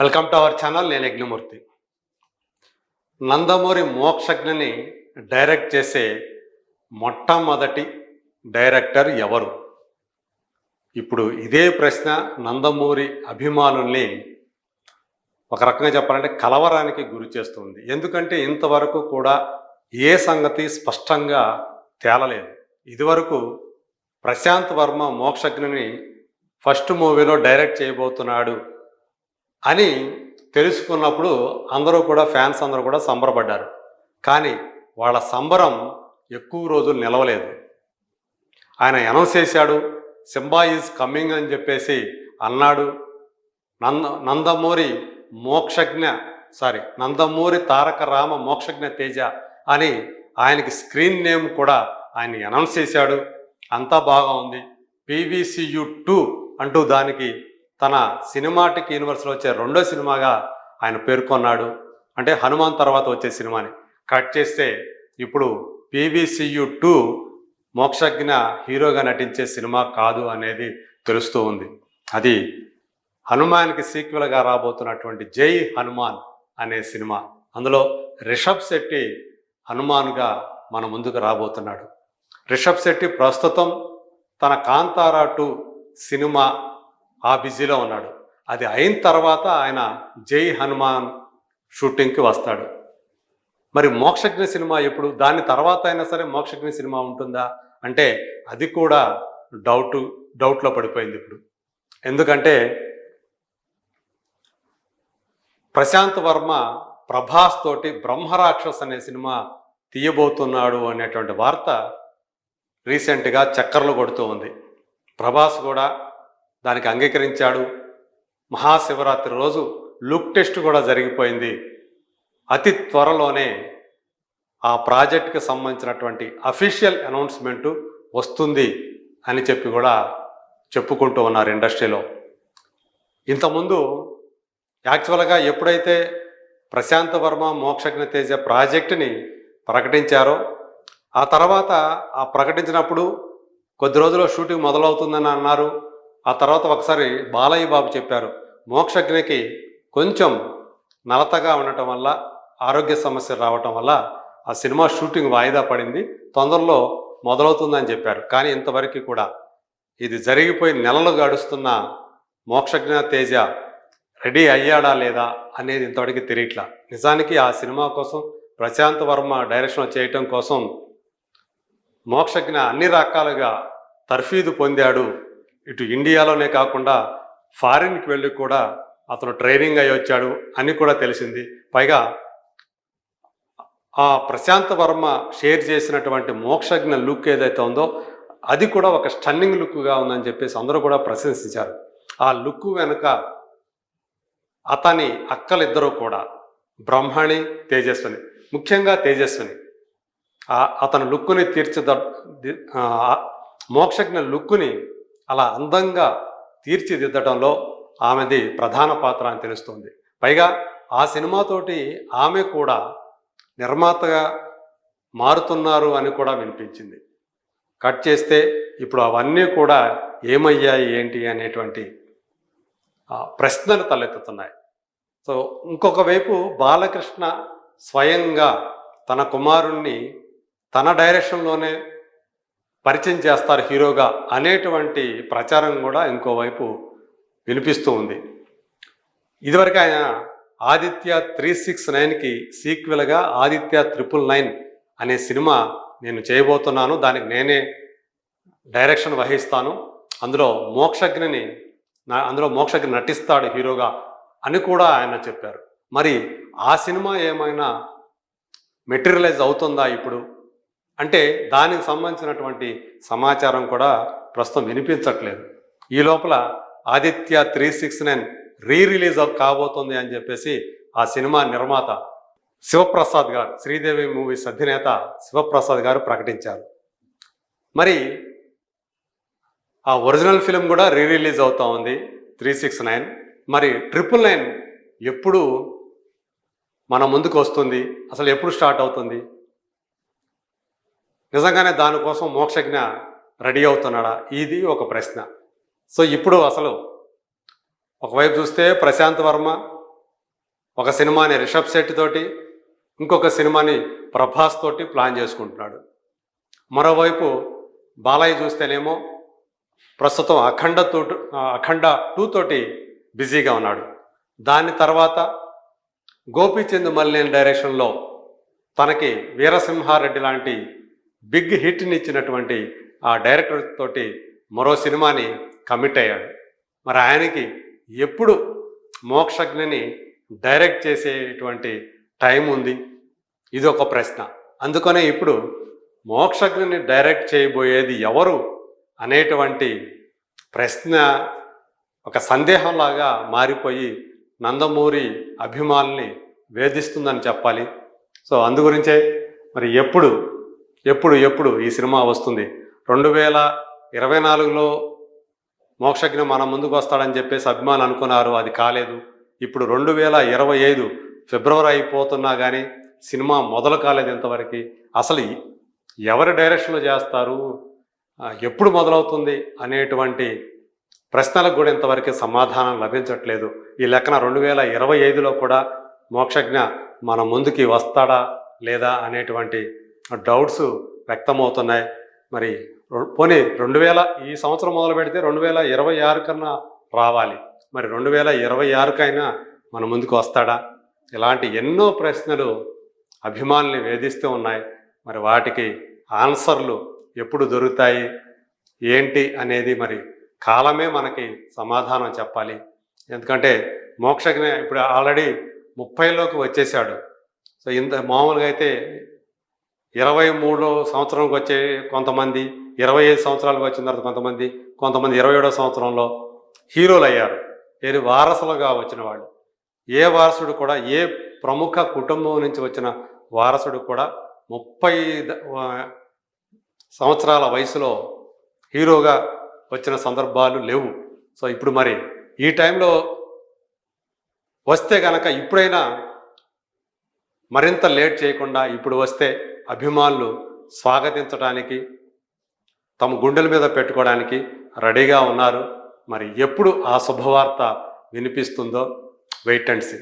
Welcome to our channel నేను Yagnamurthy. Nandamuri మోక్షజ్ఞని direct చేసే మొట్టమొదటి డైరెక్టర్ ఎవరు? ఇప్పుడు ఇదే ప్రశ్న నందమూరి అభిమానుల్ని ఒక రకంగా చెప్పాలంటే కలవరానికి గురి చేస్తుంది. ఎందుకంటే ఇంతవరకు కూడా ఏ సంగతి స్పష్టంగా తేలలేదు. ఇదివరకు ప్రశాంత్ వర్మ మోక్షజ్ఞని ఫస్ట్ మూవీలో డైరెక్ట్ చేయబోతున్నాడు అని తెలుసుకున్నప్పుడు అందరూ కూడా ఫ్యాన్స్ అందరూ కూడా సంబరపడ్డారు. కానీ వాళ్ళ సంబరం ఎక్కువ రోజులు నిలవలేదు. ఆయన అనౌన్స్ చేశాడు సింబా ఈజ్ కమ్మింగ్ అని చెప్పేసి అన్నాడు. నంద నందమూరి మోక్షజ్ఞ సారీ నందమూరి తారక రామ మోక్షజ్ఞ తేజ అని ఆయనకి స్క్రీన్ నేమ్ కూడా ఆయన అనౌన్స్ చేశాడు. అంతా బాగా ఉంది. పీవీసీయు టూ అంటూ దానికి తన సినిమాటిక్ యూనివర్స్లో వచ్చే రెండో సినిమాగా ఆయన పేర్కొన్నాడు. అంటే హనుమాన్ తర్వాత వచ్చే సినిమాని. కట్ చేస్తే ఇప్పుడు పీవీసీయు టూ మోక్షజ్ఞ హీరోగా నటించే సినిమా కాదు అనేది తెలుస్తూ ఉంది. అది హనుమాన్కి సీక్వెల్గా రాబోతున్నటువంటి జై హనుమాన్ అనే సినిమా. అందులో రిషబ్ శెట్టి హనుమాన్గా మన ముందుకు రాబోతున్నాడు. రిషబ్ శెట్టి ప్రస్తుతం తన కాంతారా టూ సినిమా ఆ బిజీలో ఉన్నాడు. అది అయిన తర్వాత ఆయన జై హనుమాన్ షూటింగ్కి వస్తాడు. మరి మోక్షజ్ఞ సినిమా ఎప్పుడు? దాని తర్వాత అయినా సరే మోక్షజ్ఞ సినిమా ఉంటుందా? అంటే అది కూడా డౌట్ డౌట్లో పడిపోయింది ఇప్పుడు. ఎందుకంటే ప్రశాంత్ వర్మ ప్రభాస్ తోటి బ్రహ్మరాక్షస్ అనే సినిమా తీయబోతున్నాడు అనేటువంటి వార్త రీసెంట్గా చక్కర్లు కొడుతూ ఉంది. ప్రభాస్ కూడా దానికి అంగీకరించాడు. మహాశివరాత్రి రోజు లుక్ టెస్ట్ కూడా జరిగిపోయింది. అతి త్వరలోనే ఆ ప్రాజెక్టుకి సంబంధించినటువంటి అఫీషియల్ అనౌన్స్మెంటు వస్తుంది అని చెప్పి కూడా చెప్పుకుంటూ ఉన్నారు ఇండస్ట్రీలో. ఇంతకుముందు యాక్చువల్గా ఎప్పుడైతే ప్రశాంత్ వర్మ మోక్షజ్ఞ తేజ ప్రాజెక్టుని ప్రకటించారో ఆ తర్వాత ఆ ప్రకటించినప్పుడు కొద్ది రోజుల్లో షూటింగ్ మొదలవుతుందని అన్నారు. ఆ తర్వాత ఒకసారి బాలయ్య బాబు చెప్పారు మోక్షజ్ఞకి కొంచెం నలతగా ఉండటం వల్ల ఆరోగ్య సమస్యలు రావటం వల్ల ఆ సినిమా షూటింగ్ వాయిదా పడింది తొందరలో మొదలవుతుందని చెప్పారు. కానీ ఇంతవరకు కూడా ఇది జరిగిపోయి నెలలు గడుస్తున్న మోక్షజ్ఞ తేజ రెడీ అయ్యాడా లేదా అనేది ఇంతవరకు తెలియట్లా. నిజానికి ఆ సినిమా కోసం ప్రశాంత్ వర్మ డైరెక్షన్ చేయటం కోసం మోక్షజ్ఞ అన్ని రకాలుగా తర్ఫీదు పొందాడు ఇటు ఇండియాలోనే కాకుండా ఫారిన్కి వెళ్ళి కూడా అతను ట్రైనింగ్ అయి వచ్చాడు అని కూడా తెలిసింది. పైగా ఆ ప్రశాంత్ వర్మ షేర్ చేసినటువంటి మోక్షజ్ఞ లుక్ ఏదైతే ఉందో అది కూడా ఒక స్టన్నింగ్ లుక్గా ఉందని చెప్పేసి అందరూ కూడా ప్రశంసించారు. ఆ లుక్ వెనుక అతని అక్కలిద్దరూ కూడా బ్రహ్మణి తేజస్విని ముఖ్యంగా తేజస్విని. అతని లుక్కుని తీర్చిద మోక్షజ్ఞ లుక్కుని అలా అందంగా తీర్చిదిద్దడంలో ఆమెది ప్రధాన పాత్ర అని తెలుస్తుంది. పైగా ఆ సినిమాతోటి ఆమె కూడా నిర్మాతగా మారుతున్నారు అని కూడా వినిపించింది. కట్ చేస్తే ఇప్పుడు అవన్నీ కూడా ఏమయ్యాయి ఏంటి అనేటువంటి ప్రశ్నలు తలెత్తుతున్నాయి. సో ఇంకొక వైపు బాలకృష్ణ స్వయంగా తన కుమారుణ్ణి తన డైరెక్షన్లోనే పరిచయం చేస్తారు హీరోగా అనేటువంటి ప్రచారం కూడా ఇంకోవైపు వినిపిస్తూ ఉంది. ఇదివరకు ఆయన ఆదిత్య త్రీ సిక్స్ నైన్కి సీక్వెల్గా ఆదిత్య త్రిపుల్ నైన్ అనే సినిమా నేను చేయబోతున్నాను. దానికి నేనే డైరెక్షన్ వహిస్తాను. అందులో మోక్షజ్ఞని నా- అందులో మోక్షజ్ఞ నటిస్తాడు హీరోగా అని కూడా ఆయన చెప్పారు. మరి ఆ సినిమా ఏమైనా మెటీరియలైజ్ అవుతుందా ఇప్పుడు? అంటే దానికి సంబంధించినటువంటి సమాచారం కూడా ప్రస్తుతం వినిపించట్లేదు. ఈ లోపల Aditya three six nine re release కాబోతుంది అని చెప్పేసి ఆ సినిమా నిర్మాత శివప్రసాద్ గారు శ్రీదేవి మూవీస్ అధినేత శివప్రసాద్ గారు ప్రకటించారు. మరి ఆ ఒరిజినల్ ఫిలిం కూడా రీ రిలీజ్ అవుతా ఉంది త్రీ సిక్స్ నైన్. మరి ట్రిపుల్ నైన్ ఎప్పుడు మన ముందుకు వస్తుంది? అసలు ఎప్పుడు స్టార్ట్ అవుతుంది? నిజంగానే దానికోసం మోక్షజ్ఞ రెడీ అవుతున్నాడా? ఇది ఒక ప్రశ్న. సో ఇప్పుడు అసలు ఒకవైపు చూస్తే ప్రశాంత్ వర్మ ఒక సినిమాని రిషబ్ శెట్టి తోటి ఇంకొక సినిమాని ప్రభాస్ తోటి ప్లాన్ చేసుకుంటున్నాడు. మరోవైపు బాలయ్య చూస్తేనేమో ప్రస్తుతం అఖండ టూ అఖండ టూ తోటి బిజీగా ఉన్నాడు. దాని తర్వాత గోపీచంద్ మల్లేని డైరెక్షన్లో తనకి వీరసింహారెడ్డి లాంటి బిగ్ హిట్ని ఇచ్చినటువంటి ఆ డైరెక్టర్ తోటి మరో సినిమాని కమిట్ అయ్యాడు. మరి ఆయనకి ఎప్పుడు మోక్షజ్ఞని డైరెక్ట్ చేసేటువంటి టైం ఉంది? ఇది ఒక ప్రశ్న. అందుకనే ఇప్పుడు మోక్షజ్ఞని డైరెక్ట్ చేయబోయేది ఎవరు అనేటువంటి ప్రశ్న ఒక సందేహంలాగా మారిపోయి నందమూరి అభిమానుల్ని వేధిస్తుందని చెప్పాలి. సో అందు గురించే మరి ఎప్పుడు ఎప్పుడు ఎప్పుడు ఈ సినిమా వస్తుంది? రెండు వేల ఇరవై నాలుగులో మోక్షజ్ఞ మన ముందుకు వస్తాడని చెప్పేసి అభిమానులు అనుకున్నారు అది కాలేదు. ఇప్పుడు రెండు వేల ఇరవై ఐదు ఫిబ్రవరి అయిపోతున్నా కానీ సినిమా మొదలు కాలేదు ఇంతవరకు. అసలు ఎవరి డైరెక్షన్లో చేస్తారు? ఎప్పుడు మొదలవుతుంది అనేటువంటి ప్రశ్నలకు కూడా ఇంతవరకు సమాధానం లభించట్లేదు. ఈ లెక్కన రెండు వేల ఇరవై ఐదులో కూడా మోక్షజ్ఞ మన ముందుకి వస్తాడా లేదా అనేటువంటి డౌట్స్ వ్యక్తమవుతున్నాయి. మరి పోనీ రెండు వేల ఈ సంవత్సరం మొదలు పెడితే రెండు వేల ఇరవై ఆరు కన్నా రావాలి. మరి రెండు వేల ఇరవై ఆరుకైనా మన ముందుకు వస్తాడా? ఇలాంటి ఎన్నో ప్రశ్నలు అభిమానుల్ని వేధిస్తూ ఉన్నాయి. మరి వాటికి ఆన్సర్లు ఎప్పుడు దొరుకుతాయి? ఏంటి అనేది మరి కాలమే మనకి సమాధానం చెప్పాలి. ఎందుకంటే మోక్షజ్ఞ ఇప్పుడు ఆల్రెడీ ముప్పైలోకి వచ్చేసాడు. సో ఇంత మామూలుగా అయితే ఇరవై మూడో సంవత్సరంకి వచ్చే కొంతమంది ఇరవై ఐదు సంవత్సరాలకు వచ్చిన తర్వాత కొంతమంది కొంతమంది ఇరవై ఏడో సంవత్సరంలో హీరోలు అయ్యారు నేను వారసులుగా వచ్చిన వాళ్ళు. ఏ వారసుడు కూడా ఏ ప్రముఖ కుటుంబం నుంచి వచ్చిన వారసుడు కూడా ముప్పై సంవత్సరాల వయసులో హీరోగా వచ్చిన సందర్భాలు లేవు. సో ఇప్పుడు మరి ఈ టైంలో వస్తే కనుక ఇప్పుడైనా మరింత లేట్ చేయకుండా ఇప్పుడు వస్తే అభిమానులు స్వాగతించడానికి తమ గుండెల మీద పెట్టుకోవడానికి రెడీగా ఉన్నారు. మరి ఎప్పుడు ఆ శుభవార్త వినిపిస్తుందో వెయిట్ అండ్ సీ.